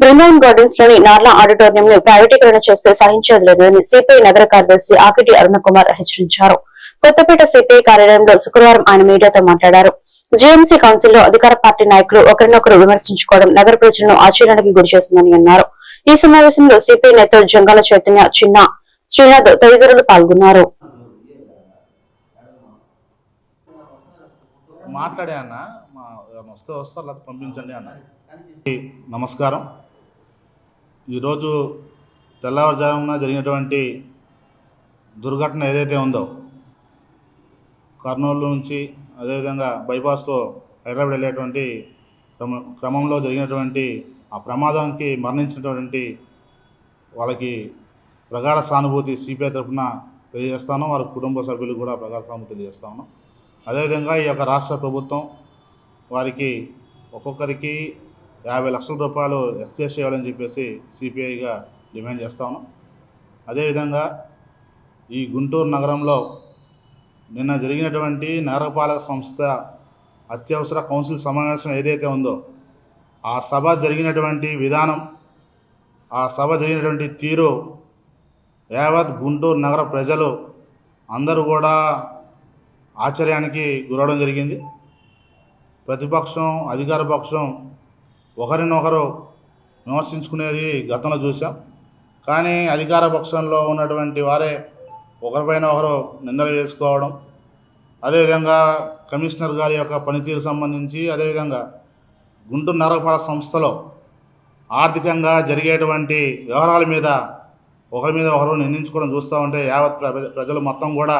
Brindavan గార్డెన్స్లోని నార్లా auditorium ను ప్రైవేటీకరణ చేస్తే సహించేది లేదని సిపిఐ నగర కార్యదర్శి ఆకిటి అరుణకుమార్ హెచ్చరించారు. కొత్తపేట సిపిఐ కార్యాలయంలో శుక్రవారం ఆయన మీడియాతో మాట్లాడారు. జీఎంసీ కౌన్సిల్లో అధికార పార్టీ నాయకులు ఒకరినొకరు విమర్శించుకోవడం నగర ప్రజలను ఆశ్చర్యానికి గురి చేస్తుందని అన్నారు. ఈ సమావేశంలో సిపిఐ నేతలు జంగాల చైతన్య చిన్న శ్రీనాథ్ తదితరులు పాల్గొన్నారు. మాట్లాడే అన్న వస్తే వస్తారు లేకపోతే పంపించండి అన్న. నమస్కారం. ఈరోజు తెల్లవారుజామున జరిగినటువంటి దుర్ఘటన ఏదైతే ఉందో కర్నూలు నుంచి అదేవిధంగా బైపాస్లో హైదరాబాద్ వెళ్ళేటువంటి క్రమంలో జరిగినటువంటి ఆ ప్రమాదానికి మరణించినటువంటి వాళ్ళకి ప్రగాఢ సానుభూతి సిపిఐ తరఫున తెలియజేస్తాను. వారి కుటుంబ సభ్యులు కూడా ప్రగాఢ సానుభూతి తెలియజేస్తాను అదేవిధంగా ఈ యొక్క రాష్ట్ర ప్రభుత్వం వారికి ఒక్కొక్కరికి యాభై లక్షల రూపాయలు ఎక్స్చేంజ్ చేయాలని చెప్పేసి సిపిఐగా డిమాండ్ చేస్తాను అదేవిధంగా ఈ గుంటూరు నగరంలో నిన్న జరిగినటువంటి నగరపాలక సంస్థ అత్యవసర కౌన్సిల్ సమావేశం ఏదైతే ఉందో ఆ సభ జరిగినటువంటి విధానం ఆ సభ జరిగినటువంటి తీరు యావత్ గుంటూరు నగర ప్రజలు అందరూ కూడా ఆశ్చర్యానికి గురవడం జరిగింది. ప్రతిపక్షం అధికార పక్షం ఒకరినొకరు విమర్శించుకునేది గతంలో చూసాం కానీ అధికార పక్షంలో ఉన్నటువంటి వారే ఒకరిపైన ఒకరు నిందలు వేసుకోవడం అదేవిధంగా కమిషనర్ గారి యొక్క పనితీరు సంబంధించి అదేవిధంగా గుంటూరు నగరపాలక సంస్థలో ఆర్థికంగా జరిగేటువంటి వ్యవహారాల మీద ఒకరి మీద ఒకరు నిందించుకోవడం చూస్తూ ఉంటే యావత్ ప్రజలు మొత్తం కూడా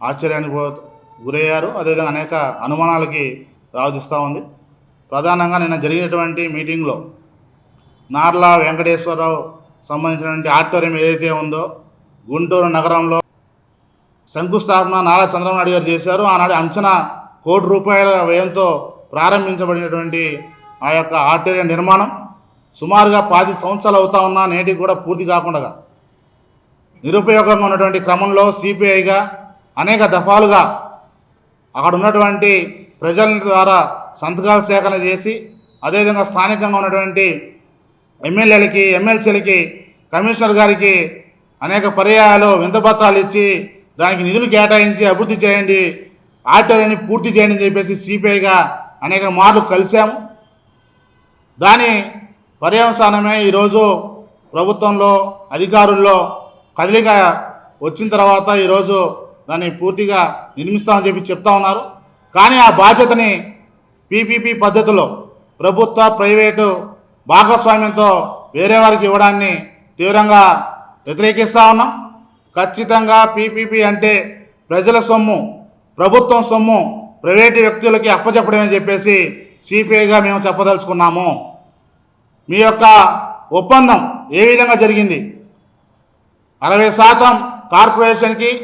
ఆశ్చర్యానికి గురయ్యారు. అదేవిధంగా అనేక అనుమానాలకి రావదిస్తూ ఉంది. ప్రధానంగా నిన్న జరిగినటువంటి మీటింగ్లో నార్లా వెంకటేశ్వరరావు సంబంధించినటువంటి ఆడిటోరియం ఏదైతే ఉందో గుంటూరు నగరంలో శంకుస్థాపన నారా చంద్రబాబు నాయుడు గారు చేశారు. ఆనాడు అంచనా కోటి రూపాయల వ్యయంతో ప్రారంభించబడినటువంటి ఆ యొక్క ఆడిటోరియం నిర్మాణం సుమారుగా పది సంవత్సరాలు అవుతా ఉన్నా నేటికి కూడా పూర్తి కాకుండా నిరుపయోగంగా ఉన్నటువంటి క్రమంలో సిపిఐగా అనేక దఫాలుగా అక్కడ ఉన్నటువంటి ప్రజల ద్వారా సంతకాల సేకరణ చేసి అదేవిధంగా స్థానికంగా ఉన్నటువంటి ఎమ్మెల్యేలకి ఎమ్మెల్సీలకి కమిషనర్ గారికి అనేక పర్యాయాలు వింతపత్రాలు ఇచ్చి దానికి నిధులు కేటాయించి అభివృద్ధి చేయండి ఆటోలని పూర్తి చేయండి అని చెప్పేసి సిపిఐగా అనేక మార్లు కలిశాము. దాని పర్యవసానమే ఈరోజు ప్రభుత్వంలో అధికారుల్లో కదలిక వచ్చిన తర్వాత ఈరోజు దాన్ని పూర్తిగా నిర్మిస్తామని చెప్పి చెప్తా ఉన్నారు. కానీ ఆ బాధ్యతని పీపీపీ పద్ధతిలో ప్రభుత్వ ప్రైవేటు భాగస్వామ్యంతో వేరే వారికి ఇవ్వడాన్ని తీవ్రంగా వ్యతిరేకిస్తూ ఉన్నాం. ఖచ్చితంగా పీపీపీ అంటే ప్రజల సొమ్ము ప్రభుత్వం సొమ్ము ప్రైవేటు వ్యక్తులకి అప్పచెప్పడమని చెప్పేసి సిపిఐగా మేము చెప్పదలుచుకున్నాము. మీ యొక్క ఒప్పందం ఏ విధంగా జరిగింది? అరవై శాతం కార్పొరేషన్కి